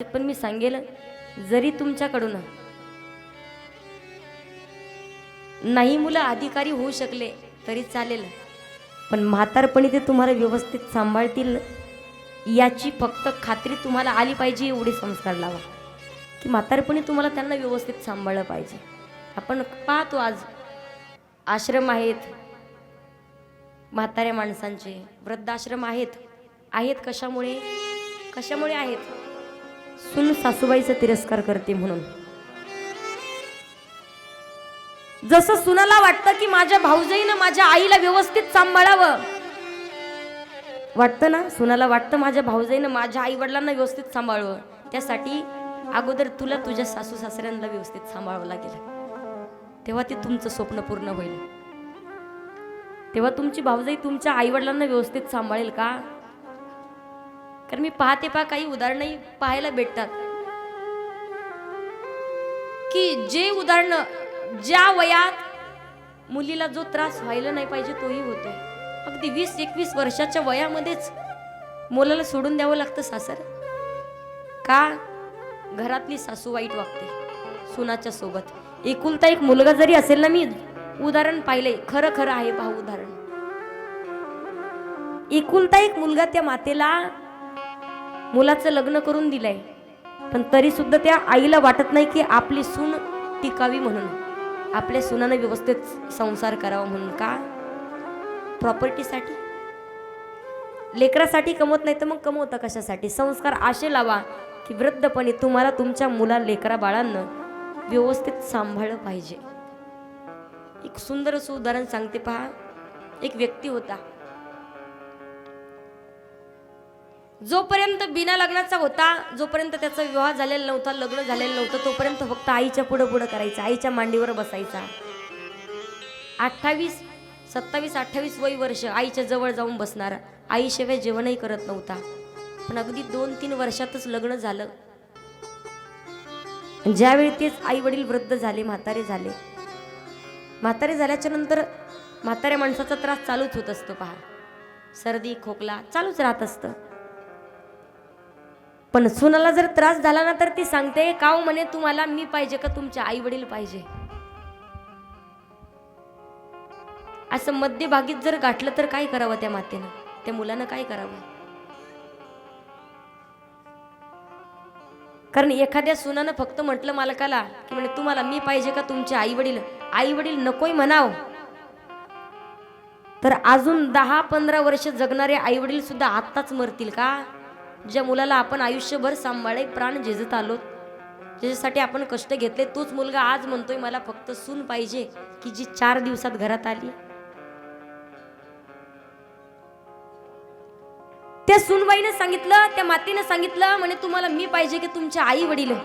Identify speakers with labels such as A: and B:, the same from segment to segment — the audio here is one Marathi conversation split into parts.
A: पण मी सांगेल जरी तुमच्याकडून नाही मुलं अधिकारी होऊ शकले तरी चालेल. पण म्हातारपणी ते तुम्हाला व्यवस्थित सांभाळतील याची फक्त खात्री तुम्हाला आली पाहिजे एवढे संस्कार लावा. की म्हातारपणी तुम्हाला त्यांना व्यवस्थित सांभाळलं पाहिजे. आपण पाहतो आज आश्रम आहेत म्हाताऱ्या माणसांचे वृद्धाश्रम आहेत आहेत कशामुळे? कशामुळे आहेत? सुन सासूबाईचा तिरस्कार करते म्हणून. जसं सुनाला वाटतं की माझ्या भाऊजाईनं माझ्या आईला व्यवस्थित सांभाळावं. वाटतं ना? सुनाला वाटतं माझ्या भाऊजाईनं माझ्या आई वडिलांना व्यवस्थित सांभाळावं. त्यासाठी अगोदर तुला तुझ्या सासू सासऱ्यांना व्यवस्थित सांभाळावं लागेल. तेव्हा ते तुमचं स्वप्न पूर्ण होईल. तेव्हा तुमची भाऊजाई तुमच्या आई वडिलांना व्यवस्थित सांभाळेल का? कारण मी पाहते पहा काही उदाहरणही पाहायला भेटतात. की जे उदाहरणं ज्या वयात मुलीला जो त्रास व्हायला नाही पाहिजे तोही होतोय अगदी वीस एकवीस वर्षाच्या वयामध्येच मुलाला सोडून द्यावं लागतं सासर. का घरातली सासू वाईट वागते सुनाच्या सोबत. एकुलता एक मुलगा जरी असेल ना मी उदाहरण पाहिलंय. खरं खरं आहे पाहू उदाहरण. एकुलता एक मुलगा त्या मातेला मुलाचं लग्न करून दिलंय. पण तरी सुद्धा त्या आईला वाटत नाही की आपली सून टिकावी म्हणून. आपल्या सुनानं व्यवस्थित संसार करावा म्हणून का? प्रॉपर्टीसाठी लेकरासाठी कमवत नाही तर मग कमवता कशासाठी? संस्कार असे लावा की वृद्धपणे तुम्हाला तुमच्या मुला लेकरा बाळांना व्यवस्थित सांभाळलं पाहिजे. एक सुंदर असं उदाहरण सांगते पहा. एक व्यक्ती होता. जोपर्यंत बिना लग्नाचा होता जोपर्यंत त्याचा विवाह झालेला नव्हता लग्न झालेलं नव्हतं तोपर्यंत फक्त आईच्या पुढं पुढं करायचं आईच्या मांडीवर बसायचा. अठ्ठावीस सत्तावीस अठ्ठावीस वय वर्ष आईच्या जवळ जाऊन बसणार. आईशिवाय जेवणही करत नव्हता. पण अगदी दोन तीन वर्षातच लग्न झालं. ज्यावेळी तेच आई वडील वृद्ध झाले म्हातारे झाले. म्हातारे झाल्याच्यानंतर म्हाताऱ्या माणसाचा त्रास चालूच होत असतो पहा. सर्दी खोकला चालूच राहत असतं. पण सुनाला जर त्रास झाला ना तर ती सांगते काव म्हणे तुम्हाला मी पाहिजे का तुमचे आई वडील पाहिजे? असं मध्यभागीत जर गाठलं तर काय करावं त्या मातेनं? त्या मुलानं काय करावं? कारण एखाद्या सुनानं फक्त म्हटलं मालकाला की म्हणे तुम्हाला मी पाहिजे का तुमचे आई वडील? आई वडील नकोय म्हणाव. तर अजून दहा पंधरा वर्ष जगणारे आई वडील सुद्धा आत्ताच मरतील का? ज्या मुलाला आपण आयुष्यभर सांभाळे प्राण झेजत आलो ज्याच्यासाठी आपण कष्ट घेतले तोच मुलगा आज म्हणतोय मला फक्त सून पाहिजे की जी चार दिवसात घरात आली. त्या सुनबाईनं सांगितलं त्या मातीनं सांगितलं म्हणे तुम्हाला मी पाहिजे की तुमच्या आई वडील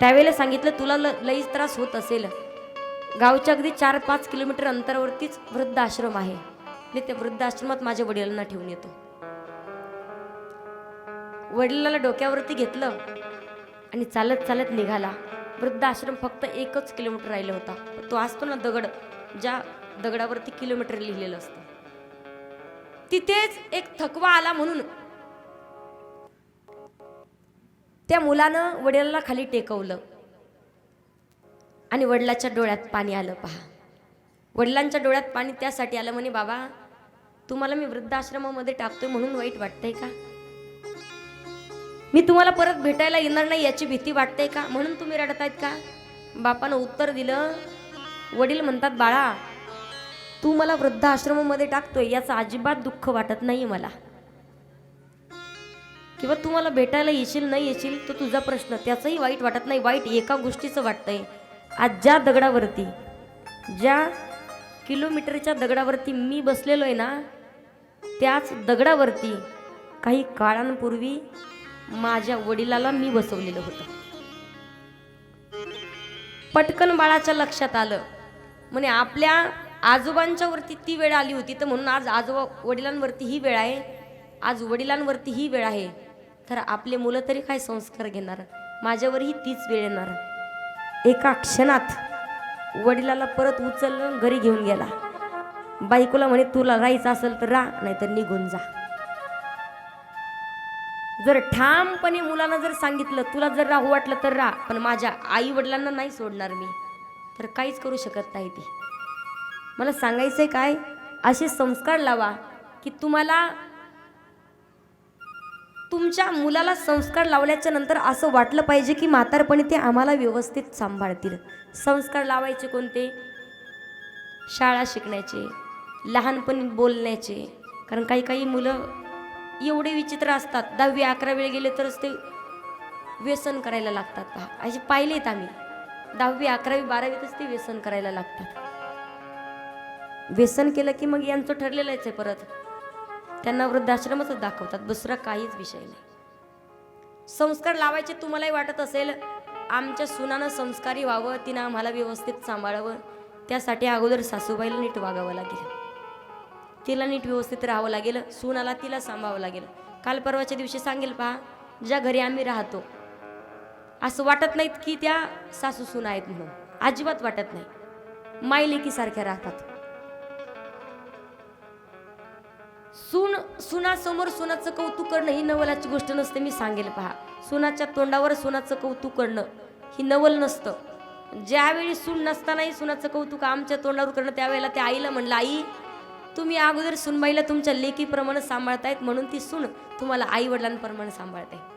A: त्यावेळेला सांगितलं तुला ल- लईच त्रास होत असेल. गावच्या अगदी चार पाच किलोमीटर अंतरावरतीच वृद्धाश्रम आहे. मी त्या वृद्धाश्रमात माझ्या वडिलांना ठेवून येतो. वडिलाला डोक्यावरती घेतलं आणि चालत चालत निघाला. वृद्धाश्रम फक्त एकच किलोमीटर राहिला होता. तो असतो ना दगड ज्या दगडावरती किलोमीटर लिहिलेलं असतं. तिथेच एक थकवा आला म्हणून त्या मुलानं वडिलाला खाली टेकवलं. आणि वडिलाच्या डोळ्यात पाणी आलं पहा. वडिलांच्या डोळ्यात पाणी त्यासाठी आलं म्हणे बाबा तुम्हाला मी वृद्धाश्रमामध्ये टाकतोय म्हणून वाईट वाटतंय का? मी तुम्हाला परत भेटायला येणार नाही याची भीती वाटते का? म्हणून तुम्ही रडतायत का? बापानं उत्तर दिलं. वडील म्हणतात बाळा तू मला वृद्धाश्रमामध्ये टाकतोय याचं अजिबात दुःख वाटत नाही मला. किंवा तू मला भेटायला येशील नाही येशील तो तुझा प्रश्न त्याचंही वाईट वाटत नाही. वाईट एका गोष्टीचं वाटतंय. आज ज्या दगडावरती ज्या किलोमीटरच्या दगडावरती मी बसलेलो आहे ना त्याच दगडावरती काही काळांपूर्वी माझ्या वडिलाला मी बसवलेलं होतं. पटकन बाळाच्या लक्षात आलं. म्हणे आपल्या आजोबांच्या वरती ती वेळ आली होती तर म्हणून आज आजोबा वडिलांवरती ही वेळ आहे. आज वडिलांवरती ही वेळ आहे. तर आपले मुलं तरी काय संस्कार घेणार? माझ्यावरही तीच वेळ येणार. एका क्षणात वडिलाला परत उचललं घरी घेऊन गेला. बायकोला म्हणे तुला राहायचं असेल तर राह नाहीतर निघून जा. जर ठामपणे मुलांना जर सांगितलं तुला जर राहू वाटलं तर राहा पण माझ्या आई वडिलांना नाही सोडणार मी तर काहीच करू शकत नाही ते. मला सांगायचं आहे काय? असे संस्कार लावा की तुम्हाला तुमच्या मुलाला संस्कार लावल्याच्या नंतर असं वाटलं पाहिजे की म्हातारपणी ते आम्हाला व्यवस्थित सांभाळतील. संस्कार लावायचे कोणते? शाळा शिकण्याचे लहानपणी बोलण्याचे. कारण काही काही मुलं एवढे विचित्र असतात. दहावी अकरा वेळ गेले तरच ते व्यसन करायला लागतात पहा. असे पाहिलेत आम्ही. दहावी अकरावी बारावीतच ते व्यसन करायला लागतात. व्यसन केलं की मग यांचं ठरलेलंच आहे परत. त्यांना वृद्धाश्रमच दाखवतात. दुसरा काहीच विषय नाही. संस्कार लावायचे तुम्हालाही वाटत असेल. आमच्या सुनानं संस्कारी व्हावं तिनं आम्हाला व्यवस्थित सांभाळावं. त्यासाठी अगोदर सासूबाईला नीट वागावं लागेल. तिला नीट व्यवस्थित राहावं लागेल सुनाला तिला सांभाळावं लागेल. काल परवाच्या दिवशी सांगेल पहा ज्या घरी आम्ही राहतो असं वाटत नाहीत की त्या सासू सुना आहेत म्हणून. अजिबात वाटत नाही. मायलेकी सारख्या राहतात. सून सुनासमोर सुनाचं कौतुक करणं ही नवलाची गोष्ट नसते मी सांगेल पहा. सुनाच्या तोंडावर सुनाचं कौतुक करणं ही नवल नसतं. ज्यावेळी सून नसतानाही सुनाचं कौतुक आमच्या तोंडावर करणं त्यावेळेला त्या आईला म्हणलं आई तुम्ही अगोदर सुनबाईला तुमच्या लेकीप्रमाणे सांभाळतायत म्हणून ती सून तुम्हाला आई वडिलांप्रमाणे सांभाळते.